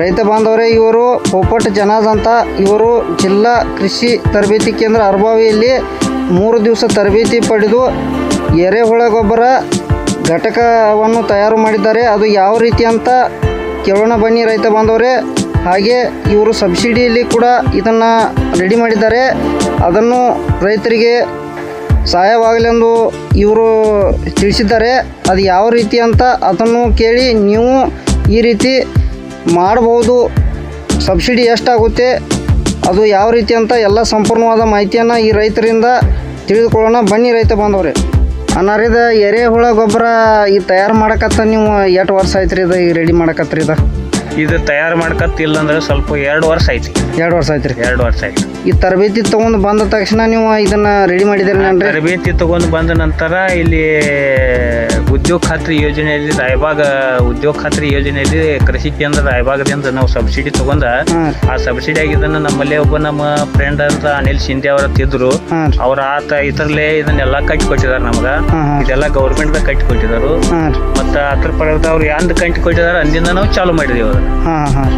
ರೈತ ಬಾಂಧವರೇ, ಇವರು ಪೋಪಟ್ ಜನಾಜ್ ಅಂತ. ಇವರು ಜಿಲ್ಲಾ ಕೃಷಿ ತರಬೇತಿ ಕೇಂದ್ರ ಅರ್ಬಾವಿಯಲ್ಲಿ ಮೂರು ದಿವಸ ತರಬೇತಿ ಪಡೆದು ಎರೆಹುಳ ಗೊಬ್ಬರ ಘಟಕವನ್ನು ತಯಾರು ಮಾಡಿದ್ದಾರೆ. ಅದು ಯಾವ ರೀತಿ ಅಂತ ಕೇಳೋಣ ಬನ್ನಿ ರೈತ ಬಾಂಧವರೇ. ಹಾಗೆ ಇವರು ಸಬ್ಸಿಡಿಯಲ್ಲಿ ಕೂಡ ಇದನ್ನು ರೆಡಿ ಮಾಡಿದ್ದಾರೆ. ಅದನ್ನು ರೈತರಿಗೆ ಸಹಾಯವಾಗಲೆಂದು ಇವರು ತಿಳಿಸಿದ್ದಾರೆ. ಅದು ಯಾವ ರೀತಿ ಅಂತ ಅದನ್ನು ಕೇಳಿ ನೀವು ಈ ರೀತಿ ಮಾಡಬಹುದು ಸಬ್ಸಿಡಿ ಎಷ್ಟಾಗುತ್ತೆ, ಅದು ಯಾವ ರೀತಿ ಅಂತ ಎಲ್ಲ ಸಂಪೂರ್ಣವಾದ ಮಾಹಿತಿಯನ್ನು ಈ ರೈತರಿಂದ ತಿಳಿದುಕೊಳ್ಳೋಣ. ಬನ್ನಿ ರೈತ ಬಾಂಧವ್ರೆ. ಅನ್ನಾರಿದ ಎರೆಹುಳ ಗೊಬ್ಬರ ಈ ತಯಾರು ಮಾಡಕತ್ತ ನೀವು ಎಷ್ಟು ವರ್ಷ ಆಯ್ತು ರೀ ಇದು ರೆಡಿ ಮಾಡಕತ್ರಿ ಇದು? ಇದು ತಯಾರು ಮಾಡ್ಕತ್ತಿಲ್ಲ ಅಂದ್ರೆ ಸ್ವಲ್ಪ ಎರಡು ವರ್ಷ ಐತಿ. ಎರಡು ವರ್ಷ ಆಯ್ತು ರೀ ಎರಡು ವರ್ಷ ಆಯ್ತು ಈ ತರಬೇತಿ ತಗೊಂಡು ಬಂದ ತಕ್ಷಣ ನೀವು ಇದನ್ನ ರೆಡಿ ಮಾಡಿದ್ದೀರಿ ನನ್ರಿ ತರಬೇತಿ ತಗೊಂಡು ಬಂದ ನಂತರ ಇಲ್ಲಿ ಉದ್ಯೋಗ ಖಾತ್ರಿ ಯೋಜನೆಯಲ್ಲಿ ರಾಯಭಾಗ ಉದ್ಯೋಗ ಖಾತ್ರಿ ಯೋಜನೆಯಲ್ಲಿ ಕೃಷಿ ಕೇಂದ್ರ ರಾಯಭಾಗದಿಂದ ನಾವು ಸಬ್ಸಿಡಿ ತಗೊಂಡ ಆ ಸಬ್ಸಿಡಿ ಆಗಿದ್ದನ್ನ ನಮ್ಮಲ್ಲಿ ಒಬ್ಬ ನಮ್ಮ ಫ್ರೆಂಡ್ ಅಂತ ಅನಿಲ್ ಶಿಂದೆ ಅವರ ತಿದ್ರು ಅವ್ರ ಆತ ಇದ್ರಲ್ಲೇ ಇದನ್ನೆಲ್ಲ ಕಟ್ಟಿ ಕೊಟ್ಟಿದಾರ ನಮ್ಗ ಇದೆಲ್ಲ ಗೌರ್ಮೆಂಟ್ ಕಟ್ಟಿ ಕೊಟ್ಟಿದಾರು ಮತ್ತ ಅದ್ರ ಪರದ ಅವ್ರು ಯಾಂದ್ ಕಂಟಿ ಕೊಟ್ಟಿದಾರ ಅಂದಿಂದ ನಾವು ಚಾಲು ಮಾಡಿದೀವಿ ಅದನ್ನ ಹಾಂ ಹಾಂ.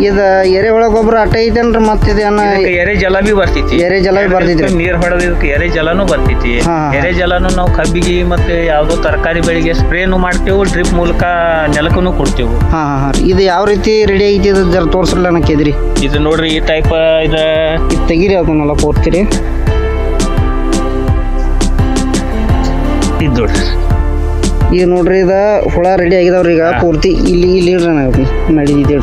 ಇದು ಎರೆಹುಳ ಗೊಬ್ಬರ ಅಟ್ಟ ಐತೇನ್ರಿ ಇದಕ್ಕೆ ಎರೆ ಜಲ ಬಿ ಬರ್ತೈತಿ. ಎರೆ ಜಲ ಬಿ ಬರ್ತೈತ್ರಿ. ನೀರ್ ಹೊಡೆದ ಇದಕ್ಕೆ ಎರೆ ಜಲನು ಬರ್ತೈತಿ. ಹಾ. ಎರೆ ಜಲನು ನಾವು ಕಬ್ಬಿಗೆ ಮತ್ತೆ ಯಾವ್ದೋ ತರಕಾರಿ ಬೆಳೆಗೆ ಸ್ಪ್ರೇನು ಮಾಡ್ತೇವೆ ಡ್ರಿಪ್ ಮೂಲಕ ನೆಲಕ್ಕೂ ಕೊಡ್ತೇವೆ. ಹಾಂ ಹಾಂ ಹಾಂ. ಇದು ಯಾವ ರೀತಿ ರೆಡಿ ಐತಿ ಇದು ಜರ ತೋರಿಸ್ರಲ್ಲ ನಕ್ಕಿದ್ರಿ ಇದು ನೋಡ್ರಿ ಈ ಟೈಪ್ ಇದ ಇದು ತೆಗೀರಿ ಅದನ್ನೆಲ್ಲ ಕೊಡ್ತೀರಿ. ಇದು ನೋಡ್ರಿ. ಈಗ ನೋಡ್ರಿ ಇದು ಹುಳ ರೆಡಿ ಆಗಿದಾವ್ರಿ ಈಗ ಪೂರ್ತಿ. ಇಲ್ಲಿ ಇಲ್ಲಿ ನನಗೆ ನಡೀತಿದ್ರಿ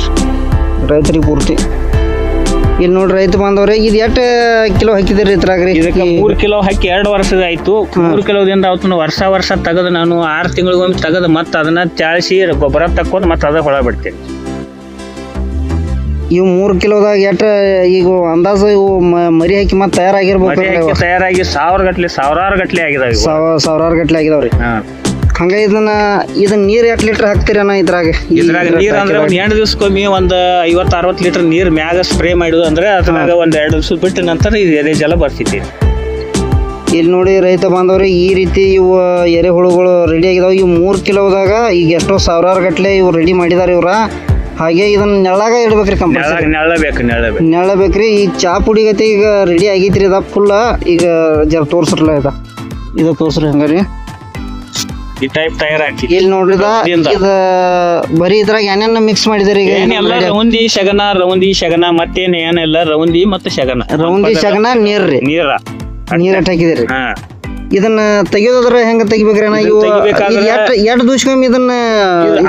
ರೈತರಿಗೆ ಪೂರ್ತಿ. ಇಲ್ಲಿ ನೋಡ್ರಿ ರೈತ ಬಾಂಧವ್ರೆ ಇದು ಎಷ್ಟು ಕಿಲೋ ಹಾಕಿದ್ರಿ ಇದ್ರಾಗ ರೀ ಇದಕ್ಕೆ ಮೂರ್ ಕಿಲೋ ಹಾಕಿ ಎರಡು ವರ್ಷದ ಆಯ್ತು. ಮೂರು ಕಿಲೋದಿಂದ ಅವತ್ತು ವರ್ಷ ವರ್ಷ ತೆಗೆದು ನಾನು ಆರು ತಿಂಗಳಿಗೊಮ್ಮೆ ತೆಗೆದು ಮತ್ತೆ ಅದನ್ನ ಚಾಳಿಸಿ ಗೊಬ್ಬರ ತಕ್ಕೊಂಡು ಮತ್ತೆ ಅದ ಹೊಳ ಬಿಡ್ತೇನೆ. ಇವು ಮೂರು ಕಿಲೋದಾಗ ಎಷ್ಟು ಈಗ ಅಂದಾಜು ಇವು ಮರಿ ಹಾಕಿ ಮತ್ತೆ ತಯಾರಾಗಿರ್ಬೇಕು ಮರಿ ತಯಾರಾಗಿ ಸಾವಿರ ಗಟ್ಲೆ ಸಾವಿರಾರು ಗಟ್ಲೆ ಆಗಿದಾವೆ ಸಾವಿರಾರು ಗಟ್ಲೆ ಆಗಿದಾವ್ರಿ. ಹಾ. ಹಂಗ ಇದನ್ನ ಇದನ್ನ ನೀರು ಎಷ್ಟು ಲೀಟರ್ ಹಾಕ್ತೀರಿ ಅಣ್ಣ ಇದ್ರಾಗ? ಇದ್ರಾಗ ನೀರ್ ಅಂದ್ರೆ ಒಂದ್ ಎಂಟು ದಿವ್ಸಕ್ಕೊಮ್ಮೆ ಒಂದ್ ಐವತ್ ಅರವತ್ತು ಲೀಟರ್ ನೀರ್ ಮ್ಯಾಗ ಸ್ಪ್ರೇ ಮಾಡುದು ಅಂದ್ರೆ ಅದ್ರಾಗ ಒಂದ್ ಎರಡು ದಿವಸ ಬಿಟ್ಟ ನಂತರ ಇದು ಎದೆ ಜಲ ಬರ್ತೈತಿ ಇಲ್ಲಿ ನೋಡಿ ರೈತ ಬಾಂಧವ್ರಿ ಈ ರೀತಿ ಇವು ಎರೆಹುಳುಗಳು ರೆಡಿ ಆಗಿದಾವೆ. ಇವು ಮೂರು ಕಿಲೋದಾಗ ಈಗ ಎಷ್ಟೋ ಸಾವಿರಾರು ಗಟ್ಲೆ ಇವ್ರು ರೆಡಿ ಮಾಡಿದಾರೆ ಇವ್ರ. ಹಾಗೆ ಇದನ್ನ ನೆಳ್ಳಾಗ ಇಡ್ಬೇಕ್ರಿ ಕಂಪಲ್ಸರಿ ನೆಳ ನೆಳ ಬೇಕು ನೆಳ ಬೇಕು ನೆಳ ಈ ಚಾ ಪುಡಿ ಗತಿ ಈಗ ರೆಡಿ ಆಗೈತ್ರಿ ಇದ ಫುಲ್ ಈಗ ಜರ ತೋರ್ಸ್ರಲ್ಲ ಇದ? ಇದು ತೋರ್ಸ್ರಿ ಹಂಗಾರಿ. ಈ ಟೈಪ್ ತಯಾರಾಕಿ. ಇಲ್ಲಿ ನೋಡ್ರಿ ಇದ ಇದಿಂದ. ಇದ ಬರೀ ಇದ್ರಾಗ ಏನೇನ ಮಿಕ್ಸ್ ಮಾಡಿದಾರೆ ಈಗ? ಏನೆಲ್ಲ ರೌಂದಿ ಶಗನ ರೌಂದಿ ಶಗನ ಮತ್ತೇನ್ ಏನಿಲ್ಲ ರೌಂದಿ ಮತ್ತೆ ಶಗನ. ರೌಂದಿ ಶಗನ ನೀರ್ರಿ ನೀರ ನೀರ್. ಅಟ್ ಹಾಕಿದಿರಿ. ಹಾ. ಇದನ್ನ ತೆಗಿಯೋದ್ರ ಹೆಂಗ ತೆಗಿಬೇಕ್ರಿ ಅಣ್ಣ? ಇವು ತೆಗಿಬೇಕಾದ್ರೆ- ಎಟ್ ಎಟ್ ದಿವ್ಸಕ್ಕೊಮ್ಮೆ ಇದನ್ನ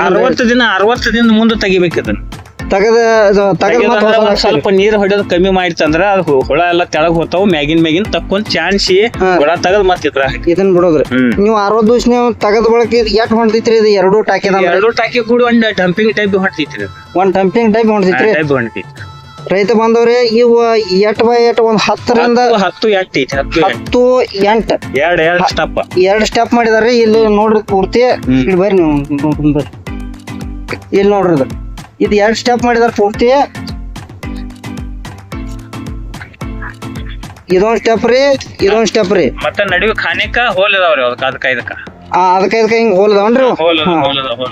ಅರವತ್ತು ದಿನ ಅರವತ್ತು ದಿನ ಮುಂದೆ ತೆಗಿಬೇಕು ಇದನ್ನ. ತೆಗದ ತೆಗದ್. ಸ್ವಲ್ಪ ನೀರ್ ಹೊಡೆಯೋದು ಕಮ್ಮಿ ಮಾಡಿತ್ತಂದ್ರ ಅದು ಹುಳ ಎಲ್ಲ ತೆಳಗ್ ಹೋತಾವ್ ಮ್ಯಾಗಿನ್ ಮ್ಯಾಗಿನ್ ತಕ್ಕೊಂಡ್ ಚಾನ್ಸಿ. ಹುಳ ತೆಗದ್ ಮತ್ತೆ ಇದ್ರ ಇದನ್ನ ಬಿಡೋದ್ರಿ. ನೀವು ಅರವತ್ ದಿವಸ ನೀವು ತೆಗದ ಬಳಕೆ ಎಟ್ ಹೊಂಟೈತ್ರಿ ಇದು ಎರಡು ಟಾಕಿದ ಎರಡು ಟಾಕಿ ಕೂಡಿ ಒಂದ್ ಡಂಪಿಂಗ್ ಟೈಪ್ ಹೊಡ್ತೈತ್ರಿ ಒಂದ್ ಡಂಪಿಂಗ್ ಟೈಪ್ ಹೊಂಟೈತ್ರಿ? ಟೈಪ್ ಹೊಡ್ತೈತಿ ರೈತ ಬಂದವ್ರೆ ಇವು ಎಟ್ ಬೈ ಎಟ್ ಒಂದ್ ಹತ್ತರಿಂದ ಹತ್ತು ಹತ್ತು ಎಂಟ್ ಎರಡ್ ಎರಡ್ ಸ್ಟೆಪ್ ಎರಡು ಸ್ಟೆಪ್ ಮಾಡಿದಾರ್ರಿ ಇಲ್ಲಿ ನೋಡ್ರಿ ಪೂರ್ತಿ. ಇಲ್ಲಿ ಬರ್ರಿ ನೀವು ಇಲ್ಲಿ ನೋಡ್ರಿ ಇದು ಎರಡು ಸ್ಟೆಪ್ ಮಾಡಿದಾರೆ ಪೂರ್ತಿ ಇದೊಂದು ಸ್ಟೆಪ್ ರೀ ಇದೊಂದು ಸ್ಟೆಪ್ ರೀ ಮತ್ತೆ ನಡುವೆ ಖಾನೆಕ ಹೋಲ್ ಇದಾವ್ರಿ ಅದಕ್ಕ ಅದಕ್ಕ ಇದಕ್ಕ ಆ, ಅದಕ್ಕೆ ಇದಕ್ಕೆ ಹಿಂಗ್? ಹೋಲ್ ಹಾ. ಹೋಲ್ ಹೋಲ್ ಅದಾವ.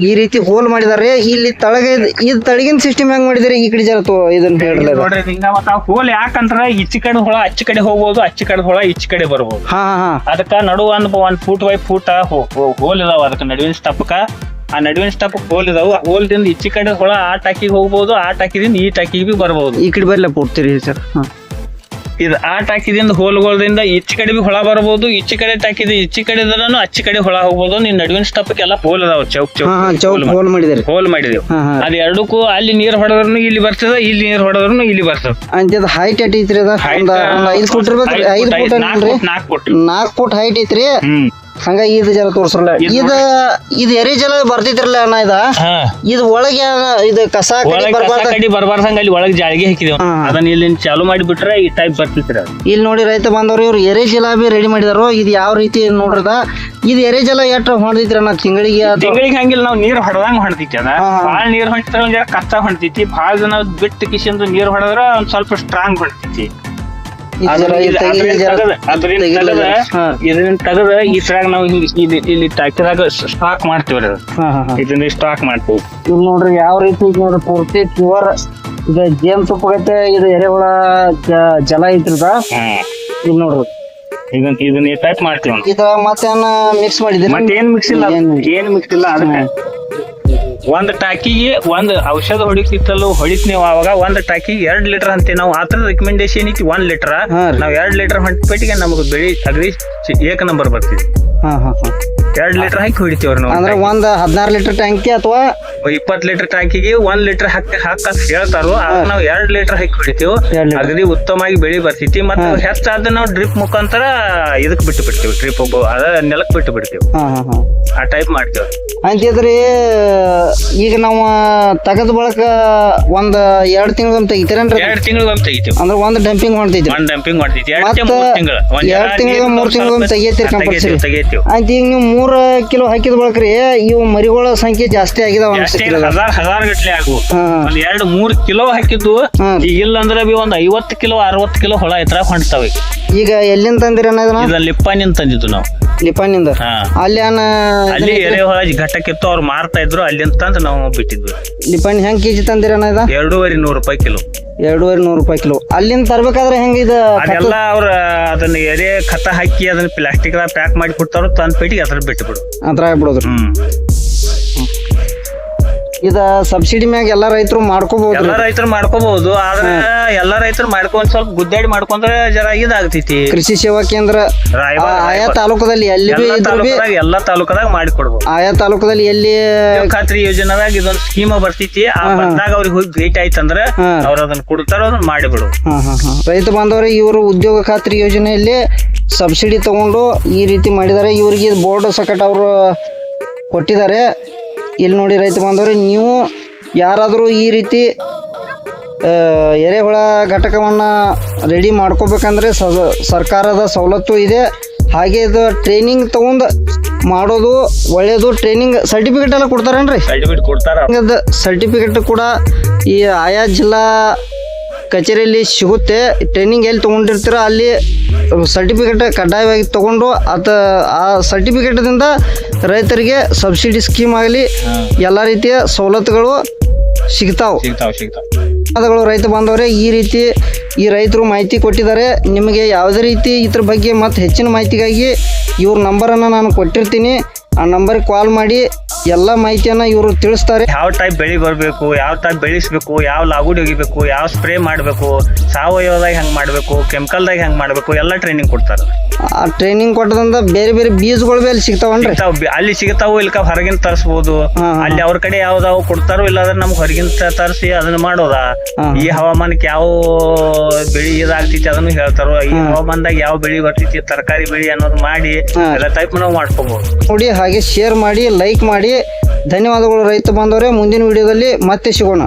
ಈ ರೀತಿ ಹೋಲ್ ಮಾಡಿದಾರೆ ಇಲ್ಲಿ ತಳಗ ಇದು ತಳಗಿನ ಸಿಸ್ಟಮ್ ಹೆಂಗ್ ಮಾಡಿದಿರಿ ಈ ಕಡೆ ಜರ ತೋ ಇದನ್ನ ಹೇಳ್ರಿ. ನೋಡ್ರಿ ಹಿಂಗ ಮತ್ತ ಹೋಲ್ ಯಾಕಂದ್ರ ಈಚಿ ಕಡೆ ಹೊಳ ಅಚ್ಚ ಕಡೆ ಹೋಗ್ಬೋದು ಅಚ್ಚ ಕಡೆ ಹೊಳ ಈಚ ಕಡೆ ಬರ್ಬೋದು ಹಾ ಹಾ ಅದಕ್ಕ ನಡುವ ಒಂದ್ ಒಂದ್ ಫೂಟ್ ಬೈ ಫೂಟ್ ಹೋಲ್ ಇದಾವ ಅದಕ್ಕ ನಡುವಿನ ಸ್ಟಪ್ಕ ಆ ನಡುವಿನ ಸ್ಟಾಪ್ ಹೋಲ್ ಇದಾವ. ಹೋಲ್ದಿಂದ ಈಚಿ ಕಡೆ ಹೊಳ ಆ ಟಾಕಿಗೆ ಹೋಗ್ಬೋದು ಆ ಟಾಕಿದಿಂದ ಈ ಟಾಕಿಗೆ ಬಿ ಬರ್ಬೋದು. ಈ ಕಡೆ ಬರ್ಲ ಪೂರ್ತಿ ರೀ ಸರ್ ಹಾ. ಇದು ಆ ಟಾಕಿದಿಂದ ಹೋಲ್ಗಳಿಂದ ಈಚೆ ಕಡೆ ಬಿ ಹೊಳ ಬರ್ಬೋದು ಈಚೆ ಕಡೆ ಟಾಕಿದ ಈಚೆ ಕಡೆ ಇದ್ರೂ ಅಚ್ಚಿ ಕಡೆ ಹೊಳ ಹೋಗ್ಬೋದು. ನೀನ್ ನಡುವಿನ ಸ್ಟಪ್ಗೆ ಎಲ್ಲ ಹೋಲ್ ಅದಾವ ಚೌಕ್ ಚೌಕ್ ಹೋಲ್ ಮಾಡಿದಿರಿ. ಹೋಲ್ ಮಾಡಿದೆವು. ಅದ್ ಎರಡಕ್ಕೂ ಅಲ್ಲಿ ನೀರ್ ಹೊಡೆದ್ರು ಇಲ್ಲಿ ಬರ್ತದ ಇಲ್ಲಿ ನೀರ್ ಹೊಡೆದ್ರು ಇಲ್ಲಿ ಬರ್ತದ. ಅಂತಿದ ಹೈಟ್ ಎಟ್ ಐತ್ರಿ ಅದ? ಐದ್ ಫುಟ್ ಇರ್ಬೇಕ್ರಿ ಐದ್ ಫುಟ್ ನಾಲ್ಕು ನಾಲ್ಕು ಫುಟ್ ಹೈಟ್ ಐತ್ರಿ? ಹಂಗ ಇದು ಜಲ ತೋರ್ಸ್ರಲ್ಲ. ಇದ್ ಇದ ಎರಿ ಜಲ ಬರ್ತಿದ್ರಲ್ಲ ಅಣ್ಣ ಇದ? ಇದು ಒಳಗೆ ಇದು ಕಸ ಕಡಿ ಬರಬಾರ್ದಂಗ ಅಲ್ಲಿ ಒಳಗೆ ಜಾಳಿಗೆ ಹಾಕಿದೇವ್. ಅದನ್ನ ಇಲ್ಲಿ ಚಾಲು ಮಾಡಿಬಿಟ್ರೆ ಈ ಟೈಪ್ ಬರ್ತಿತ್ರಿ ಇಲ್ಲಿ ನೋಡಿ ರೈತ ಬಂದವ್ರು ಇವ್ರು ಎರೆ ಜಲ ಬಿ ರೆಡಿ ಮಾಡಿದಾರು ಇದು ಯಾವ ರೀತಿ ನೋಡ್ರದ? ಇದು ಎರೆ ಜಲ ಎಷ್ಟ್ ಹೊಡೆದಿದ್ರ ಅಣ್ಣ ತಿಂಗಳಿಗೆ ತಿಂಗಳಿಗೆ ಹಂಗಿಲ್ಲ ನಾವು ನೀರ್ ಹೊಡೆದಂಗ ಹೊಡೆದಿತ್ತು ಅದ. ಭಾಳ ನೀರ್ ಹೊಂಟಿದ್ರೆ ಒಂದ್ ಕಷ್ಟ ಹೊಂಟೈತಿ ಭಾಳ ಜನ ಬಿಟ್ಟು ಕಿಶಿಂದ ನೀರ್ ಹೊಡೆದ್ರ ಒಂದ್ ಸ್ವಲ್ಪ ಸ್ಟ್ರಾಂಗ್ ಹೊಂಟೈತಿ ಇದನ್ನ ತೆಗದ ಈ ಟ್ರಾಗ್ ನಾವು ಹಿಂಗ್ ಇಲ್ಲಿ ಟಾಕಿದಾಗ ಸ್ಟಾಕ್ ಮಾಡ್ತೀವಿ ರೀ ಅದು. ಹಾ ಹಾ ಹಾ. ಇದನ್ನ ಸ್ಟಾಕ್ ಮಾಡ್ತೀವಿ. ಇಲ್ಲಿ ನೋಡ್ರಿ ಯಾವ ರೀತಿ ನೋಡ್ರಿ ಪೂರ್ತಿ ಪ್ಯೂರ್ ಇದು ಜೇನ್ ಗತೆ ಇದು ಎರೆಹುಳ ಜಲ ಇದ್ರದ ಇವ್ ಇಲ್ಲಿ ನೋಡ್ರಿ. ಇದನ್ನ ಇದನ್ನ ಟೈಪ್ ಮಾಡ್ತೀವಿ. ಇದ ಮತ್ತೇನ ಮಿಕ್ಸ್ ಮಾಡಿದ್ರಿ ಏನ್ ಮಿಕ್ಸ್ ಇಲ್ಲ ಏನ್- ಮಿಕ್ಸ್ ಇಲ್ಲ ಅದಕ್ಕೆ. ಒಂದ್ ಟಾಕಿಗೆ ಒಂದ್ ಔಷಧ ಹೊಡಿತಿತ್ತಲ್ಲೂ ಹೊಡಿತ್ ನೀವು ಅವಾಗ ಒಂದ್ ಟಾಕಿಗೆ ಎರಡ್ ಲೀಟರ್ ಅಂತೀವಿ ನಾವು ಆತರ ರೆಕಮೆಂಡೇಶನ್ ಐತಿ ಒಂದ್ ಲೀಟರ್. ನಾವ್ ಎರಡ್ ಲೀಟರ್ ಹೊಂಟ್ಪಟ್ಟಿಗೆ ನಮಗೆ ಬೆಳಿ ಅಗ್ರಿ ಏಕ ನಂಬರ್ ಬರ್ತೀವಿ ಹಾ ಹಾ ಹಾ. ಎರಡ್ ಲೀಟರ್ ಹಾಕಿ ಹೊಡಿತೀವ್ರಿ ಅಂದ್ರೆ ನಾವು ಒಂದ್ ಹದಿನಾರು ಲೀಟರ್ ಟ್ಯಾಂಕಿ ಅಥವಾ ಇಪ್ಪತ್ ಲೀಟರ್ ಟ್ಯಾಂಕಿಗೆ ಒಂದ್ ಲೀಟರ್ ಹಾಕಿ ಹಾಕ್ ಹೇಳ್ತಾರೋ ಆಗ ನಾವು ಎರಡ್ ಲೀಟರ್ ಹಾಕಿ ಹೊಡಿತೀವಿ. ಎರಡ್ ಅಗದಿ ಉತ್ತಮವಾಗಿ ಬೆಳಿ ಬರ್ತೈತಿ ಮತ್ತೆ ಹೆಚ್ಚಾದ ನಾವು ಡ್ರಿಪ್ ಮುಖಾಂತರ ಇದಕ್ ಬಿಟ್ಟು ಬಿಡ್ತೀವಿ. ಡ್ರಿಪ್ ಅದ ನೆಲಕ್ ಬಿಟ್ಟು ಬಿಡ್ತೀವಿ. ಹಾ ಹಾ ಹಾ. ಆ ಟೈಪ್ ಮಾಡ್ತೀವಿ ಅಂತಿದ್ರಿ ಈಗ ನಾವು ತಗದ್ ಬಳಕ ಒಂದ್ ಎರಡ್ ತಿಂಗಳ ತೆಗಿತೀರೇನ್ರಿ? ಎರಡ್ ತಿಂಗಳ ತೆಗಿತೀವಿ. ಅಂದ್ರೆ ಒಂದ್ ಡಂಪಿಂಗ್ ಮಾಡ್ತೈತಿ ಒಂದ್ ಡಂಪಿಂಗ್ ಮಾಡ್ತೈತಿ ಎರಡ್ ತಿಂಗಳ ಮೂರ್ ತಿಂಗಳು. ಎರಡ್ ಮೂರ್ ತಿಂಗಳ ತೆಗಿತೀರಿ. ತೆಗಿತೀವಿ. ತೆಗಿತೀವಿ. ಈಗ ನೀವು ಮೂರ್ ಕಿಲೋ ಹಾಕಿದ ಬಳಕ್ರಿ ಇವು ಮರಿಗಳ ಸಂಖ್ಯೆ ಜಾಸ್ತಿ ಆಗಿದಾವ ಹಜಾರ್ ಹಜಾರ್ ಗಟ್ಲೆ ಆಗು ಹಾ. ಒಂದ್ ಎರಡ್ ಮೂರ್ ಕಿಲೋ ಹಾಕಿದ್ದು ಹಾ. ಈಗ ಇಲ್ಲ ಅಂದ್ರೆ ಬಿ ಒಂದ್ ಐವತ್ತು ಕಿಲೋ ಅರವತ್ತು ಕಿಲೋ ಹೊಳ ಇತ್ರ ಹೊಂಟ್ತಾವ ಈಗ. ಈಗ ಎಲ್ಲಿಂದ ತಂದಿರ ಅನ್ನೋದನ್ನ ಇದ ಲಿಪ್ಪಾನಿಂದ ತಂದಿದ್ದು ನಾವು. ಲಿಪಾನಿಂದ ಹಾ. ಅಲ್ಲಿ ಅನ್ನ ಅಲ್ಲಿ ಎರೆಹುಳ ಘಟ್ಟಕ್ಕಿತ್ತು ಅವ್ರು ಮಾರ್ತಾ ಇದ್ರು ಅಲ್ಲಿಂದ ತಂದು ನಾವು ಬಿಟ್ಟಿದ್ವಿ. ಲಿಪಾನಿ ಹೆಂಗ್ ಕೆಜಿ ತಂದಿರ ಇದ? ಎರಡೂವರೆ ನೂರು ರೂಪಾಯಿ ಕಿಲೋ. ಎರಡೂವರೆ ನೂರು ರೂಪಾಯಿ ಕಿಲೋ. ಅಲ್ಲಿಂದ ತರ್ಬೇಕಾದ್ರೆ ಹೆಂಗ ಇದು ಅದೆಲ್ಲ ಅವ್ರ ಅದನ್ನ ಎರೆ ಖತ ಹಾಕಿ ಅದನ್ನ ಪ್ಲಾಸ್ಟಿಕ್ ಪ್ಯಾಕ್ ಮಾಡಿ ಕೊಡ್ತಾರೋ ತಂದ್ ಪೇಟಿಗೆ ಅದ್ರ ಬಿಟ್ಟು ಬಿಡು ಅದ್ರ ಬಿಡೋದ್ರಿ ಹ್ಮ್. ಇದ ಸಬ್ಸಿಡಿ ಮ್ಯಾಗ ಎಲ್ಲಾ ರೈತರು ಮಾಡ್ಕೋಬಹುದು ಎಲ್ಲಾ ರೈತರು ಮಾಡ್ಕೋಬಹುದು ಆದ್ರೆ ಎಲ್ಲಾ ರೈತರು ಮಾಡ್ಕೊಂಡ್ ಸ್ವಲ್ಪ ಗುದ್ದಾಡಿ ಮಾಡ್ಕೊಂಡ್ರೆ ಜರ ಇದಾಗ್ತೈತಿ. ಕೃಷಿ ಸೇವಾ ಕೇಂದ್ರ ರಾಯಬಾಗ ಆಯಾ ತಾಲೂಕದಲ್ಲಿ ಎಲ್ಲಿ ಬಿ ಎಲ್ಲಾ ಇದ್ರು ಬಿ ತಾಲೂಕದಾಗ ಎಲ್ಲಾ ಆಯಾ ತಾಲೂಕದಲ್ಲಿ ಎಲ್ಲಿ ಖಾತ್ರಿ ಯೋಜನಾದಾಗ ಇದೊಂದು ಸ್ಕೀಮ್ ಬರ್ತೈತಿ ಆ ಬಂದಾಗ ಅವ್ರಿಗೆ ಹೋಗಿ ಭೇಟಿ ಆಯ್ತಂದ್ರ ಹಾ. ಅವ್ರ ಅದನ್ನ ಕೊಡ್ತಾರ ಅದನ್ನ ಮಾಡಿಬಿಡು. ಹಾ ಹಾ ಹಾ. ರೈತ ಬಾಂಧವರಿಗೆ ಇವರು ಉದ್ಯೋಗ ಖಾತ್ರಿ ಯೋಜನೆಯಲ್ಲಿ ಸಬ್ಸಿಡಿ ತಗೊಂಡು ಈ ರೀತಿ ಮಾಡಿದ್ದಾರೆ. ಇವರಿಗೆ ಬೋರ್ಡ್ ಸಕಟ್ ಅವರು ಕೊಟ್ಟಿದ್ದಾರೆ. ಇಲ್ಲಿ ನೋಡಿ ರೈತ ಬಾಂಧವರೇ ನೀವು ಯಾರಾದರೂ ಈ ರೀತಿ ಎರೆಹುಳ ಘಟಕವನ್ನು ರೆಡಿ ಮಾಡ್ಕೋಬೇಕಂದ್ರೆ ಸರ್ಕಾರದ ಸವಲತ್ತು ಇದೆ. ಹಾಗೆ ಇದು ಟ್ರೈನಿಂಗ್ ತಗೊಂಡು ಮಾಡೋದು ಒಳ್ಳೆಯದು ಟ್ರೈನಿಂಗ್ ಸರ್ಟಿಫಿಕೇಟ್ ಎಲ್ಲ ಕೊಡ್ತಾರೇನ್ರಿ? ಸರ್ಟಿಫಿಕೇಟ್ ಕೊಡ್ತಾರ. ಸರ್ಟಿಫಿಕೇಟ್ ಕೂಡ ಈ ಆಯಾ ಜಿಲ್ಲಾ ಕಚೇರಿಯಲ್ಲಿ ಸಿಗುತ್ತೆ. ಟ್ರೈನಿಂಗ್ ಎಲ್ಲಿ ತೊಗೊಂಡಿರ್ತೀರೋ ಅಲ್ಲಿ ಸರ್ಟಿಫಿಕೇಟ್ ಕಡ್ಡಾಯವಾಗಿ ತೊಗೊಂಡು ಅದು ಆ ಸರ್ಟಿಫಿಕೇಟ್ದಿಂದ ರೈತರಿಗೆ ಸಬ್ಸಿಡಿ ಸ್ಕೀಮ್ ಆಗಲಿ ಎಲ್ಲ ರೀತಿಯ ಸವಲತ್ತುಗಳು ಸಿಗ್ತಾವೆ. ಸಿಗ್ತಾವ ಸಿಗ್ತಾವ. ಧನ್ಯವಾದಗಳು ರೈತ ಬಾಂಧವರೇ. ಈ ರೀತಿ ಈ ರೈತರು ಮಾಹಿತಿ ಕೊಟ್ಟಿದ್ದಾರೆ. ನಿಮಗೆ ಯಾವುದೇ ರೀತಿ ಇದ್ರ ಬಗ್ಗೆ ಮತ್ತು ಹೆಚ್ಚಿನ ಮಾಹಿತಿಗಾಗಿ ಇವ್ರ ನಂಬರನ್ನು ನಾನು ಕೊಟ್ಟಿರ್ತೀನಿ. ಆ ನಂಬರ್ ಕಾಲ್ ಮಾಡಿ ಎಲ್ಲ ಮಾಹಿತಿಯನ್ನ ಇವರು ತಿಳಿಸ್ತಾರೆ. ಯಾವ ಟೈಪ್ ಬೆಳಿ ಬರಬೇಕು ಯಾವ ಟೈಪ್ ಬೆಳೆಸ್ಬೇಕು ಯಾವ ಲಾಗುಡಿ ಒಗಿಬೇಕು ಯಾವ ಸ್ಪ್ರೇ ಮಾಡ್ಬೇಕು ಸಾವಯವದಾಗ ಹೆಂಗ್ ಮಾಡ್ಬೇಕು ಕೆಮಿಕಲ್ದಾಗ ಹೆಂಗ್ ಮಾಡ್ಬೇಕು ಎಲ್ಲ ಟ್ರೈನಿಂಗ್ ಕೊಡ್ತಾರೆ. ಆ ಟ್ರೈನಿಂಗ್ ಕೊಟ್ಟದಂತ ಬೇರೆ ಬೇರೆ ಬೀಜಗಳು ಅಲ್ಲಿ ಸಿಗ್ತಾವನ್ರಿ. ಸಿಗ್ತಾವ್ ಅಲ್ಲಿ ಸಿಗ್ತಾವು ಇಲ್ಕ ಹೊರಗಿಂದ ತರಿಸ್ಬೋದು. ಹಾ, ಹಾ. ಅಲ್ಲಿ ಅವ್ರ ಕಡೆ ಯಾವ್ದಾವ ಕೊಡ್ತಾರೋ ಇಲ್ಲಾಂದ್ರೆ ನಮ್ಗೆ ಹೊರಗಿಂದ ತರಿಸಿ ಅದನ್ನ ಮಾಡೋದ. ಹಾ. ಈ ಹವಾಮಾನಕ್ಕೆ ಯಾವ ಬೆಳಿ ಇದಾಗ್ತೈತಿ ಅದನ್ನು ಹೇಳ್ತಾರೋ ಈ ಹವಾಮಾನದಾಗ ಯಾವ ಬೆಳಿ ಬರ್ತೈತಿ ತರಕಾರಿ ಬೆಳಿ ಅನ್ನೋದು ಮಾಡಿ ಹಾ. ಎಲ್ಲ ಟೈಪ್ ನಾವು ಮಾಡ್ಕೋಬಹುದು ನೋಡಿ ಹಾಗೆ ಶೇರ್ ಮಾಡಿ ಲೈಕ್ ಮಾಡಿ. ಧನ್ಯವಾದಗಳು ರೈತ ಬಾಂಧವರೇ. ಮುಂದಿನ ವಿಡಿಯೋದಲ್ಲಿ ಮತ್ತೆ ಸಿಗೋಣ.